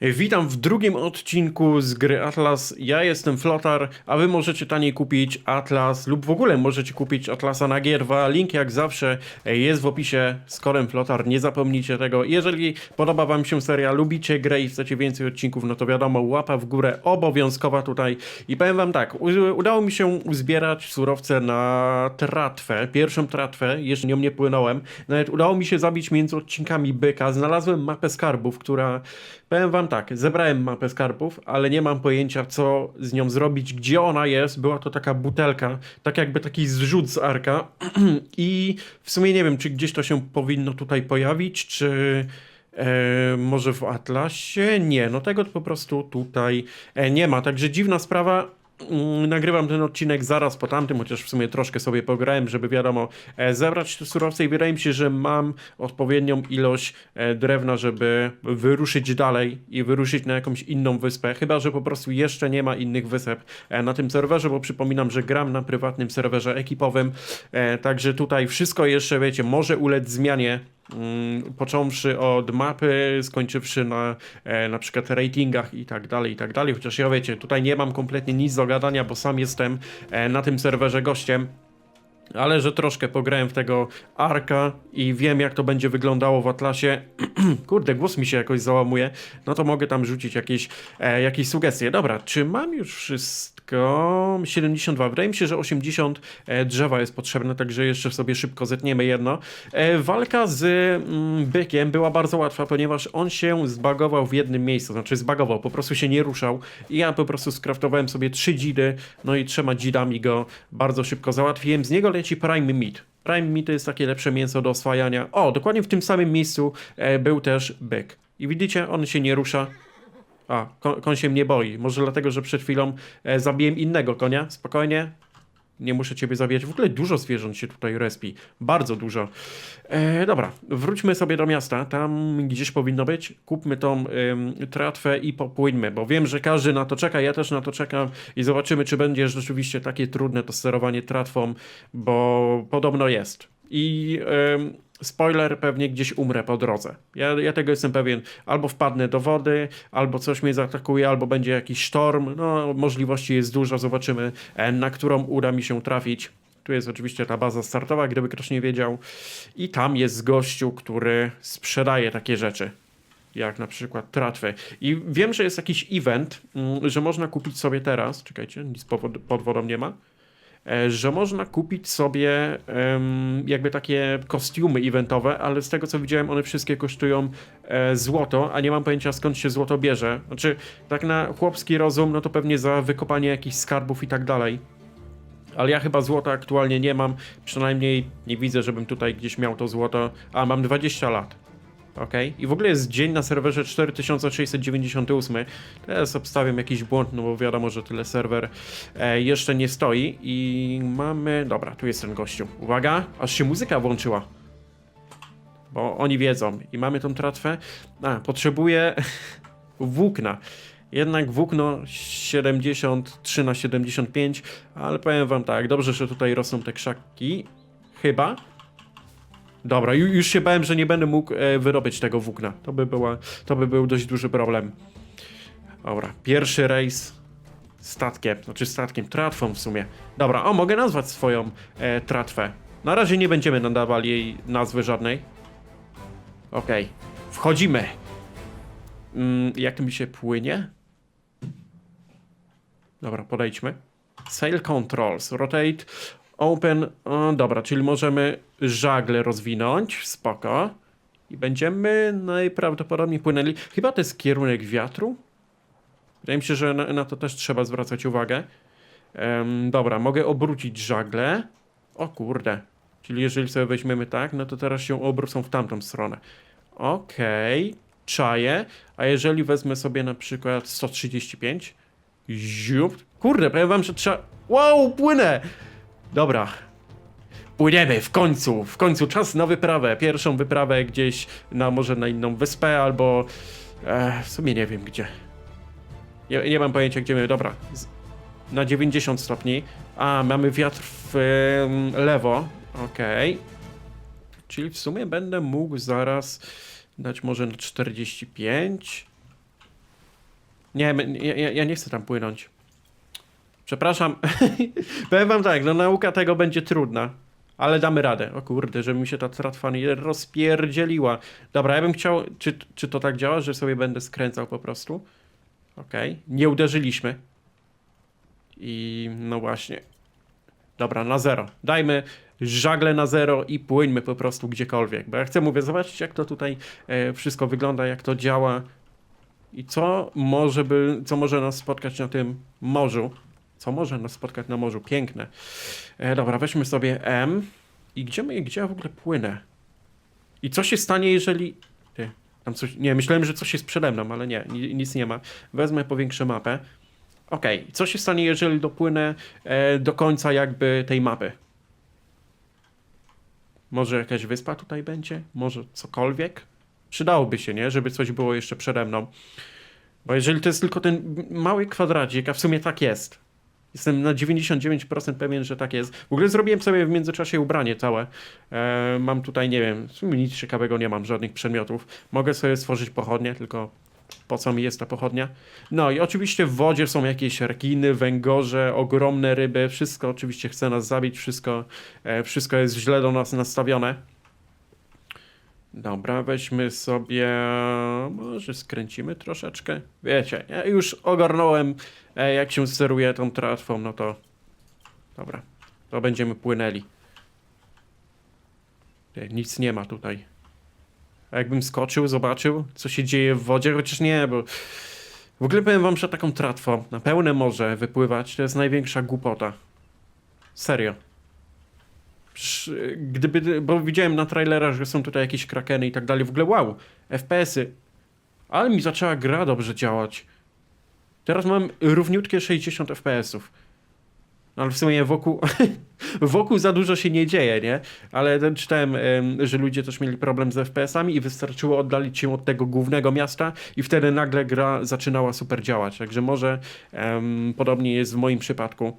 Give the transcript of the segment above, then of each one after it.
Witam w drugim odcinku z gry Atlas. Ja jestem Flotar, a wy możecie taniej kupić Atlas lub w ogóle możecie kupić Atlasa na Gierwa. Link jak zawsze jest w opisie z kodem Flotar, nie zapomnijcie tego. Jeżeli podoba wam się seria, lubicie grę i chcecie więcej odcinków, no to wiadomo, łapa w górę obowiązkowa tutaj. I powiem wam tak, udało mi się uzbierać surowce na tratwę, pierwszą tratwę, jeszcze nią nie płynąłem. Nawet udało mi się zabić między odcinkami byka, znalazłem mapę skarbów, która Powiem wam tak, zebrałem mapę skarbów, ale nie mam pojęcia, co z nią zrobić, gdzie ona jest. Była to taka butelka, tak jakby taki zrzut z arka. I w sumie nie wiem, czy gdzieś to się powinno tutaj pojawić, czy e, może w Atlasie? Nie, no tego po prostu tutaj e, nie ma. Także dziwna sprawa. Mm, Nagrywam ten odcinek zaraz po tamtym, chociaż w sumie troszkę sobie pograłem, żeby wiadomo, e, zebrać te surowce i wydaje mi się, że mam odpowiednią ilość e, drewna, żeby wyruszyć dalej i wyruszyć na jakąś inną wyspę, chyba, że po prostu jeszcze nie ma innych wysep e, na tym serwerze, bo przypominam, że gram na prywatnym serwerze ekipowym, także tutaj wszystko jeszcze, wiecie, może ulec zmianie, począwszy od mapy, skończywszy na e, na przykład ratingach i tak dalej, i tak dalej. Chociaż ja wiecie, tutaj nie mam kompletnie nic do gadania, bo sam jestem e, na tym serwerze gościem. Ale że troszkę pograłem w tego Arka i wiem jak to będzie wyglądało w Atlasie. Kurde, głos mi się jakoś załamuje. No to mogę tam rzucić jakieś, e, jakieś sugestie. Dobra, czy mam już wszystko? 72. Wydaje mi się, że 80 e, drzewa jest potrzebne, także jeszcze sobie szybko zetniemy jedno. E, walka z mm, bykiem była bardzo łatwa, ponieważ on się zbagował w jednym miejscu. Znaczy zbagował, po prostu się nie ruszał. I ja po prostu skraftowałem sobie trzy dzidy, no i trzema dzidami go bardzo szybko załatwiłem. Z niego leci Prime Meat. Prime Meat to jest takie lepsze mięso do oswajania. O, dokładnie w tym samym miejscu e, był też byk. I widzicie, on się nie rusza. A, kon, koń się mnie boi. Może dlatego, że przed chwilą e, zabiłem innego konia. Spokojnie. Nie muszę ciebie zabijać. W ogóle dużo zwierząt się tutaj respi. Bardzo dużo. E, dobra, wróćmy sobie do miasta. Tam gdzieś powinno być. Kupmy tą ym, tratwę i popłyńmy, bo wiem, że każdy na to czeka. Ja też na to czekam i zobaczymy, czy będzie rzeczywiście takie trudne to sterowanie tratwą, bo podobno jest. I ym, spoiler, pewnie gdzieś umrę po drodze. Ja, ja tego jestem pewien. Albo wpadnę do wody, albo coś mnie zaatakuje, albo będzie jakiś sztorm. No, możliwości jest dużo. Zobaczymy, e, na którą uda mi się trafić. Tu jest oczywiście ta baza startowa, gdyby ktoś nie wiedział. I tam jest gościu, który sprzedaje takie rzeczy. Jak na przykład tratwy. I wiem, że jest jakiś event, mm, że można kupić sobie teraz. Czekajcie, nic pod, wodą nie ma że można kupić sobie jakby takie kostiumy eventowe, ale z tego co widziałem, one wszystkie kosztują e, złoto, a nie mam pojęcia skąd się złoto bierze. Znaczy, tak na chłopski rozum, no to pewnie za wykopanie jakichś skarbów i tak dalej. Ale ja chyba złota aktualnie nie mam, przynajmniej nie widzę, żebym tutaj gdzieś miał to złoto. A, mam 20 lat. Okej. I w ogóle jest dzień na serwerze 4698. Teraz obstawiam jakiś błąd, no bo wiadomo, że tyle serwer e, jeszcze nie stoi. I mamy. Dobra, tu jest ten gościu. Uwaga, aż się muzyka włączyła. Bo oni wiedzą. I mamy tą tratwę. A, potrzebuję włókna. Jednak włókno 73 na 75, ale powiem wam tak, dobrze, że tutaj rosną te krzaki. Chyba. Dobra, ju- już się bałem, że nie będę mógł e, wyrobić tego włókna. To by, była, to by był dość duży problem. Dobra, pierwszy rejs statkiem, znaczy statkiem, tratwą w sumie. Dobra, o, mogę nazwać swoją e, tratwę. Na razie nie będziemy nadawali jej nazwy żadnej. Okej, wchodzimy. Mm, jak mi się płynie? Dobra, podejdźmy. Sail controls, rotate, open. O, dobra, czyli możemy żagle rozwinąć, spoko. I będziemy najprawdopodobniej płynęli. Chyba to jest kierunek wiatru. Wydaje mi się, że na, na to też trzeba zwracać uwagę. Em, dobra, mogę obrócić żagle. O kurde. Czyli jeżeli sobie weźmiemy tak, no to teraz się obrócą w tamtą stronę. Okej, czaję. A jeżeli wezmę sobie na przykład 135? Ziup. Kurde, powiem wam, że trzeba... Wow, płynę! Dobra. Płyniemy, w końcu, w końcu czas na wyprawę. Pierwszą wyprawę gdzieś na może na inną wyspę albo... E, w sumie nie wiem gdzie. Nie, nie mam pojęcia gdzie my... Dobra. Z, na 90 stopni. A, mamy wiatr w lewo. Okej. Czyli w sumie będę mógł zaraz dać może na 45. Nie, ja- ja nie chcę tam płynąć. Przepraszam. Powiem wam tak, no nauka tego będzie trudna. Ale damy radę. O kurde, żeby mi się ta tratwa nie rozpierdzieliła. Dobra, ja bym chciał... Czy, czy to tak działa, że sobie będę skręcał po prostu? Okej. Nie uderzyliśmy. I no właśnie. Dobra, na zero. Dajmy żagle na zero i płyńmy po prostu gdziekolwiek. Bo ja chcę, mówię, zobaczcie jak to tutaj e, wszystko wygląda, jak to działa. I co może, by, co może nas spotkać na tym morzu? Co może nas spotkać na morzu? Piękne. E, dobra, weźmy sobie M. I gdzie, my, gdzie ja w ogóle płynę? I co się stanie, jeżeli... Tam coś... Nie, myślałem, że coś jest przede mną, ale nie, ni- nic nie ma. Wezmę, powiększę mapę. Okej, co się stanie, jeżeli dopłynę e, do końca jakby tej mapy? Może jakaś wyspa tutaj będzie? Może cokolwiek? Przydałoby się, nie? Żeby coś było jeszcze przede mną. Bo jeżeli to jest tylko ten mały kwadracik, a w sumie tak jest. Jestem na 99% pewien, że tak jest. W ogóle zrobiłem sobie w międzyczasie ubranie całe. E, mam tutaj, nie wiem, nic ciekawego nie mam, żadnych przedmiotów. Mogę sobie stworzyć pochodnie, tylko po co mi jest ta pochodnia? No i oczywiście w wodzie są jakieś rekiny, węgorze, ogromne ryby. Wszystko oczywiście chce nas zabić, wszystko, e, wszystko jest źle do nas nastawione. Dobra, weźmy sobie. Może skręcimy troszeczkę. Wiecie, ja już ogarnąłem, e, jak się steruje tą tratwą, no to. Dobra, to będziemy płynęli. Ty, Nic nie ma tutaj. A jakbym skoczył, zobaczył, co się dzieje w wodzie, chociaż nie, bo. W ogóle powiem wam, że taką tratwą na pełne morze wypływać to jest największa głupota. Serio. Gdyby, bo widziałem na trailerach, że są tutaj jakieś krakeny i tak dalej. W ogóle wow, FPS-y. Ale mi zaczęła gra dobrze działać. Teraz mam równiutkie 60 FPS-ów. No, Ale w sumie wokół, wokół za dużo się nie dzieje, nie? Ale czytałem, em, że ludzie też mieli problem z FPS-ami i wystarczyło oddalić się od tego głównego miasta i wtedy nagle gra zaczynała super działać. Także może em, podobnie jest w moim przypadku.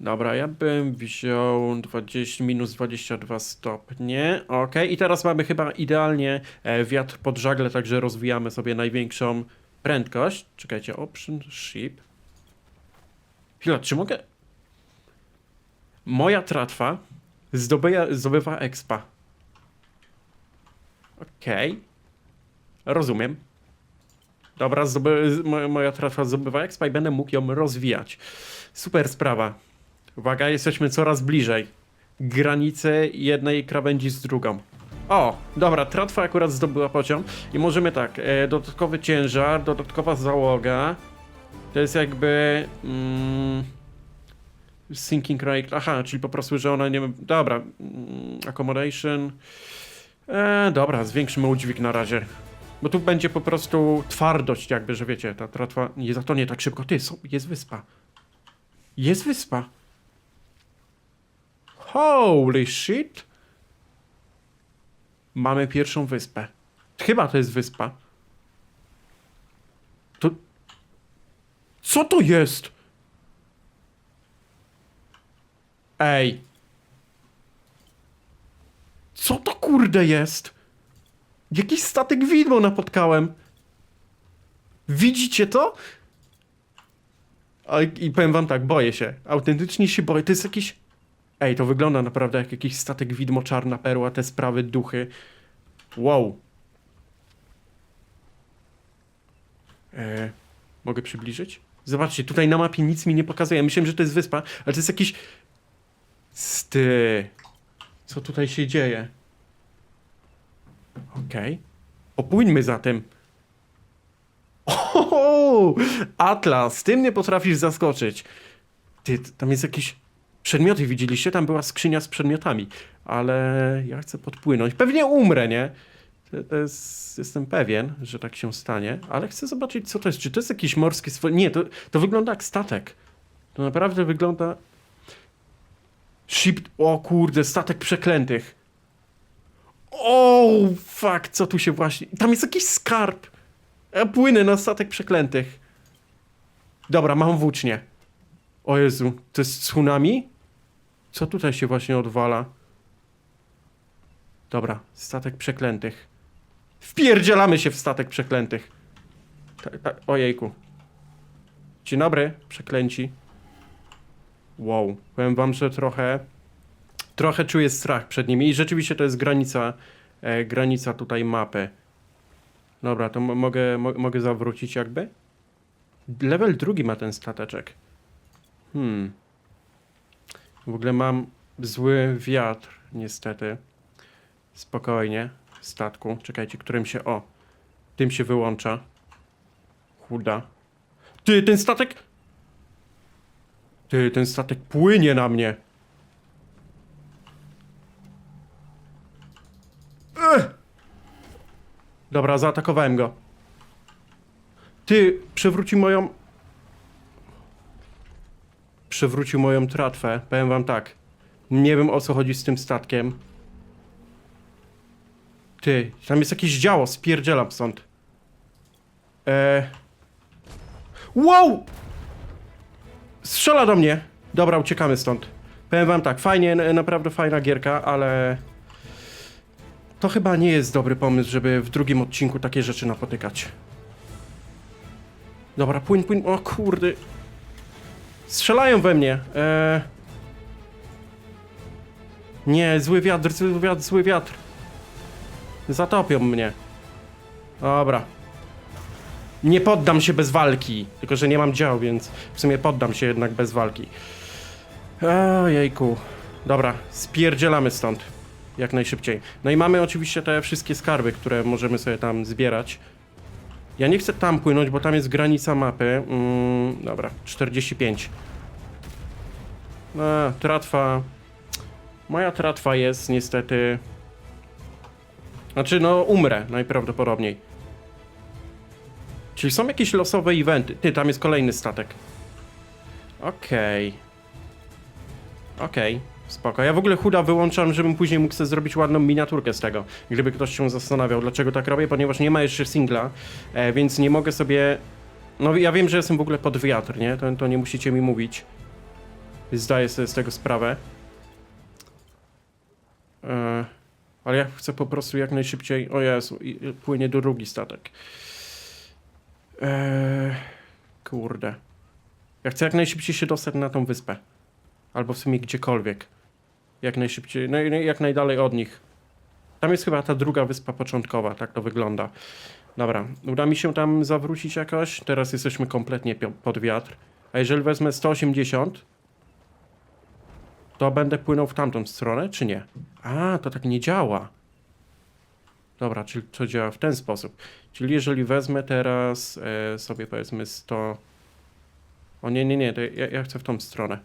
Dobra, ja bym wziął 20, minus 22 stopnie. Ok, i teraz mamy chyba idealnie e, wiatr pod żagle, także rozwijamy sobie największą prędkość. Czekajcie, option ship. Chwila, czy mogę... Moja tratwa zdobywa, zdobywa expa. Okej. Rozumiem. Dobra, zdoby, moja tratwa zdobywa expa i będę mógł ją rozwijać. Super sprawa. Uwaga, jesteśmy coraz bliżej granicy jednej krawędzi z drugą. O, dobra, tratwa akurat zdobyła poziom i możemy tak, e, dodatkowy ciężar, dodatkowa załoga. To jest jakby... Mm, sinking rate, aha, czyli po prostu, że ona nie... Dobra, mm, accommodation... E, dobra, zwiększymy udźwig na razie. Bo tu będzie po prostu twardość jakby, że wiecie, ta tratwa nie zatonie tak szybko. Ty, są, jest wyspa. Jest wyspa. Holy shit! Mamy pierwszą wyspę. Chyba to jest wyspa. To. Co to jest? Ej. Co to kurde jest? Jakiś statek widmo napotkałem. Widzicie to? I powiem wam tak, boję się. Autentycznie się boję. To jest jakiś. Ej, to wygląda naprawdę jak jakiś statek widmo, czarna perła, te sprawy, duchy. Wow. E, mogę przybliżyć? Zobaczcie, tutaj na mapie nic mi nie pokazuje. Myślałem, że to jest wyspa, ale to jest jakiś... Sty. Co tutaj się dzieje? Okej. Popłyńmy za tym. O, Atlas, ty mnie potrafisz zaskoczyć. Ty, tam jest jakiś... Przedmioty widzieliście? Tam była skrzynia z przedmiotami. Ale ja chcę podpłynąć. Pewnie umrę, nie? To, jest, jestem pewien, że tak się stanie. Ale chcę zobaczyć, co to jest. Czy to jest jakiś morski stwór? Nie, to, to wygląda jak statek. To naprawdę wygląda... Ship... O kurde, statek przeklętych. O, fuck, co tu się właśnie... Tam jest jakiś skarb. Ja płynę na statek przeklętych. Dobra, mam włócznie. O Jezu, to jest tsunami? Co tutaj się właśnie odwala? Dobra, statek przeklętych. Wpierdzielamy się w statek przeklętych. Ta, ta, ojejku. Dzień dobry, przeklęci. Wow, powiem wam, że trochę... Trochę czuję strach przed nimi i rzeczywiście to jest granica, e, granica tutaj mapy. Dobra, to mo- mogę, mo- mogę zawrócić jakby? Level drugi ma ten stateczek. Hmm. W ogóle mam zły wiatr, niestety. Spokojnie, statku. Czekajcie, którym się... O, tym się wyłącza. Chuda. Ty, ten statek... Ty, ten statek płynie na mnie. Ech! Dobra, zaatakowałem go. Ty, przewrócił moją... Przewrócił moją tratwę. Powiem wam tak. Nie wiem o co chodzi z tym statkiem. Ty, tam jest jakieś działo, spierdzielam stąd. Eee... Wow! Strzela do mnie! Dobra, uciekamy stąd. Powiem wam tak, fajnie, naprawdę fajna gierka, ale... To chyba nie jest dobry pomysł, żeby w drugim odcinku takie rzeczy napotykać. Dobra, płyń, płyń, o kurde. Strzelają we mnie. Eee... Nie, zły wiatr, zły wiatr, zły wiatr. Zatopią mnie. Dobra. Nie poddam się bez walki. Tylko, że nie mam dział, więc w sumie poddam się jednak bez walki. Ojejku. Dobra, spierdzielamy stąd. Jak najszybciej. No i mamy oczywiście te wszystkie skarby, które możemy sobie tam zbierać. Ja nie chcę tam płynąć, bo tam jest granica mapy. Mm, dobra, 45. A, tratwa. Moja tratwa jest niestety. Znaczy, no, umrę najprawdopodobniej. Czyli są jakieś losowe eventy. Ty, tam jest kolejny statek. Okej. Okej, spoko. Ja w ogóle chuda wyłączam, żebym później mógł sobie zrobić ładną miniaturkę z tego. Gdyby ktoś się zastanawiał, dlaczego tak robię, ponieważ nie ma jeszcze singla, e, więc nie mogę sobie... No ja wiem, że jestem w ogóle pod wiatr, nie? To, to nie musicie mi mówić. Zdaję sobie z tego sprawę. E, ale ja chcę po prostu jak najszybciej... O Jezu, płynie drugi statek. Eee, kurde. Ja chcę jak najszybciej się dostać na tą wyspę. Albo w sumie gdziekolwiek. Jak najszybciej, no, jak najdalej od nich. Tam jest chyba ta druga wyspa początkowa, tak to wygląda. Dobra, uda mi się tam zawrócić jakoś. Teraz jesteśmy kompletnie pod wiatr. A jeżeli wezmę 180, to będę płynął w tamtą stronę, czy nie? A, to tak nie działa. Dobra, czyli to działa w ten sposób. Czyli jeżeli wezmę teraz e, sobie powiedzmy 100... O nie, nie, nie, ja, ja chcę w tą stronę.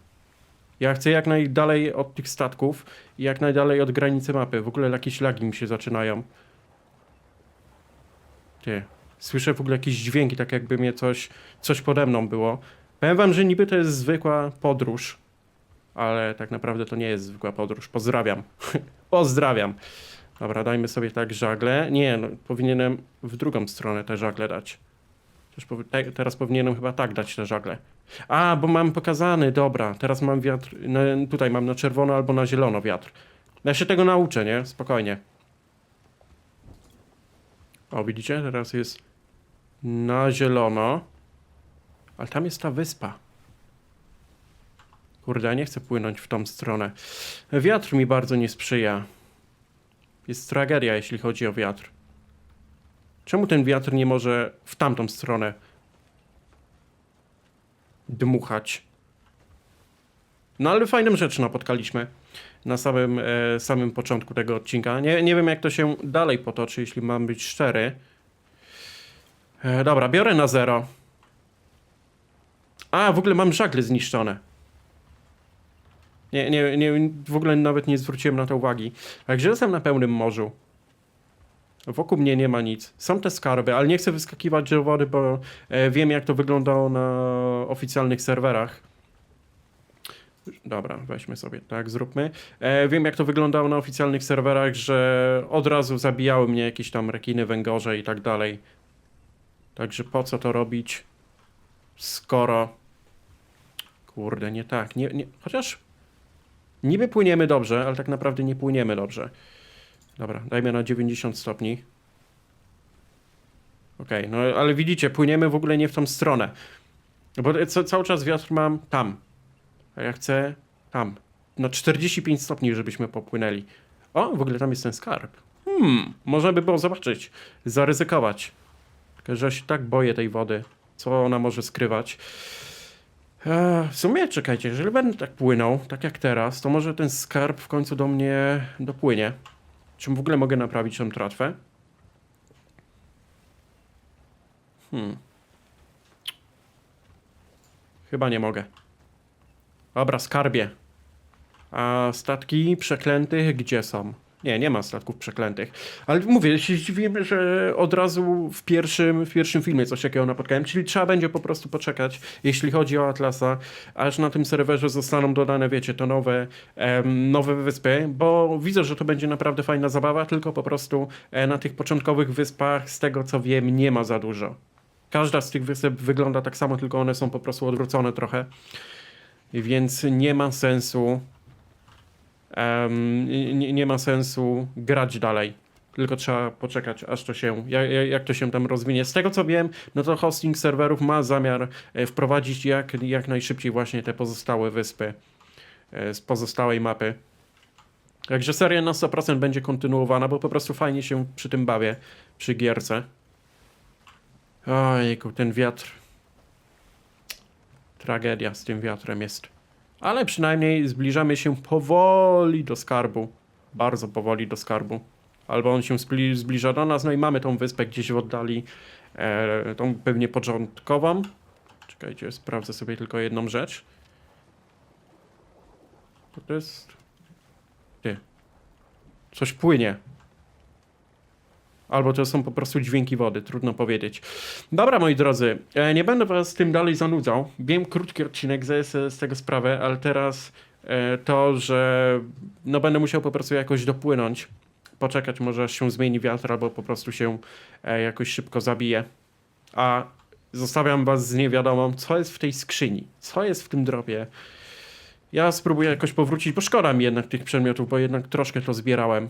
Ja chcę jak najdalej od tych statków i jak najdalej od granicy mapy. W ogóle jakieś lagi mi się zaczynają. Ty, słyszę w ogóle jakieś dźwięki, tak jakby mnie coś, coś pode mną było. Powiem wam, że niby to jest zwykła podróż, ale tak naprawdę to nie jest zwykła podróż. Pozdrawiam. Pozdrawiam. Dobra, dajmy sobie tak żagle. Nie, no, powinienem w drugą stronę te żagle dać. Przecież powi- te, teraz powinienem chyba tak dać te żagle. A, bo mam pokazany, dobra. Teraz mam wiatr, tutaj mam na czerwono albo na zielono wiatr. Ja się tego nauczę, nie? Spokojnie. O, widzicie? Teraz jest na zielono. Ale tam jest ta wyspa. Kurde, ja nie chcę płynąć w tą stronę. Wiatr mi bardzo nie sprzyja. Jest tragedia, jeśli chodzi o wiatr. Czemu ten wiatr nie może w tamtą stronę dmuchać? No ale fajną rzecz napotkaliśmy na samym, e, samym początku tego odcinka. Nie, nie wiem jak to się dalej potoczy, jeśli mam być szczery. E, dobra, biorę na zero. A, w ogóle mam żagle zniszczone. Nie, nie, nie, w ogóle nawet nie zwróciłem na to uwagi. Także jestem na pełnym morzu. Wokół mnie nie ma nic. Są te skarby, ale nie chcę wyskakiwać do wody, bo e, wiem jak to wyglądało na oficjalnych serwerach. Dobra, weźmy sobie, tak, zróbmy. E, wiem jak to wyglądało na oficjalnych serwerach, że od razu zabijały mnie jakieś tam rekiny, węgorze i tak dalej. Także po co to robić, skoro... Kurde, nie tak, nie, nie, chociaż niby płyniemy dobrze, ale tak naprawdę nie płyniemy dobrze. Dobra, dajmy na 90 stopni. Okej, no ale widzicie, płyniemy w ogóle nie w tą stronę. Bo ca cały czas wiatr mam tam. A ja chcę tam. Na 45 stopni, żebyśmy popłynęli. O, w ogóle tam jest ten skarb. Hmm, można by było zobaczyć. Zaryzykować. Tylko, że się tak boję tej wody. Co ona może skrywać. Eee, w sumie, czekajcie, jeżeli będę tak płynął, tak jak teraz, to może ten skarb w końcu do mnie dopłynie. Czy w ogóle mogę naprawić tą tratwę? Hmm. Chyba nie mogę. Dobra, skarbie. A statki przeklętych gdzie są? Nie, nie ma statków przeklętych. Ale mówię, się zdziwiłem, że od razu w pierwszym, w pierwszym filmie coś takiego napotkałem, czyli trzeba będzie po prostu poczekać, jeśli chodzi o Atlasa, aż na tym serwerze zostaną dodane, wiecie, to nowe, em, nowe wyspy, bo widzę, że to będzie naprawdę fajna zabawa, tylko po prostu e, na tych początkowych wyspach, z tego co wiem, nie ma za dużo. Każda z tych wysep wygląda tak samo, tylko one są po prostu odwrócone trochę. Więc nie ma sensu. Em, nie, nie ma sensu grać dalej. Tylko trzeba poczekać, aż to się, jak, jak to się tam rozwinie. Z tego co wiem, no to hosting serwerów ma zamiar e, wprowadzić jak, jak najszybciej właśnie te pozostałe wyspy e, z pozostałej mapy. Także seria na 100% będzie kontynuowana, bo po prostu fajnie się przy tym bawię, przy gierce. Ojku, ten wiatr. Tragedia z tym wiatrem jest. Ale przynajmniej zbliżamy się powoli do skarbu. Bardzo powoli do skarbu. Albo on się zbli- zbliża do nas, no i mamy tą wyspę gdzieś w oddali. E, tą pewnie początkową. Czekajcie, sprawdzę sobie tylko jedną rzecz. To jest? Ty. Coś płynie. Albo to są po prostu dźwięki wody, trudno powiedzieć. Dobra, moi drodzy, e, nie będę was tym dalej zanudzał. Wiem, krótki odcinek, zdaję sobie z tego sprawę, ale teraz e, to, że no będę musiał po prostu jakoś dopłynąć, poczekać, może się zmieni wiatr, albo po prostu się e, jakoś szybko zabije. A zostawiam was z niewiadomą, co jest w tej skrzyni, co jest w tym dropie. Ja spróbuję jakoś powrócić, bo szkoda mi jednak tych przedmiotów, bo jednak troszkę to zbierałem.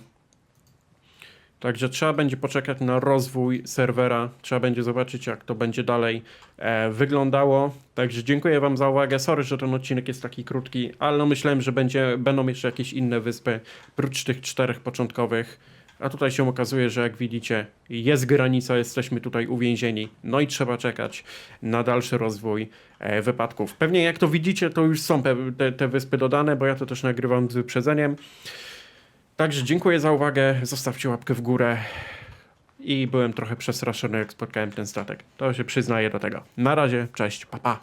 Także trzeba będzie poczekać na rozwój serwera, trzeba będzie zobaczyć, jak to będzie dalej e, wyglądało. Także dziękuję Wam za uwagę. Sorry, że ten odcinek jest taki krótki, ale no myślałem, że będzie, będą jeszcze jakieś inne wyspy, prócz tych czterech początkowych. A tutaj się okazuje, że jak widzicie, jest granica, jesteśmy tutaj uwięzieni. No i trzeba czekać na dalszy rozwój e, wypadków. Pewnie jak to widzicie, to już są te, te wyspy dodane, bo ja to też nagrywam z wyprzedzeniem. Także dziękuję za uwagę, zostawcie łapkę w górę i byłem trochę przestraszony jak spotkałem ten statek. To się przyznaję do tego. Na razie, cześć, pa pa.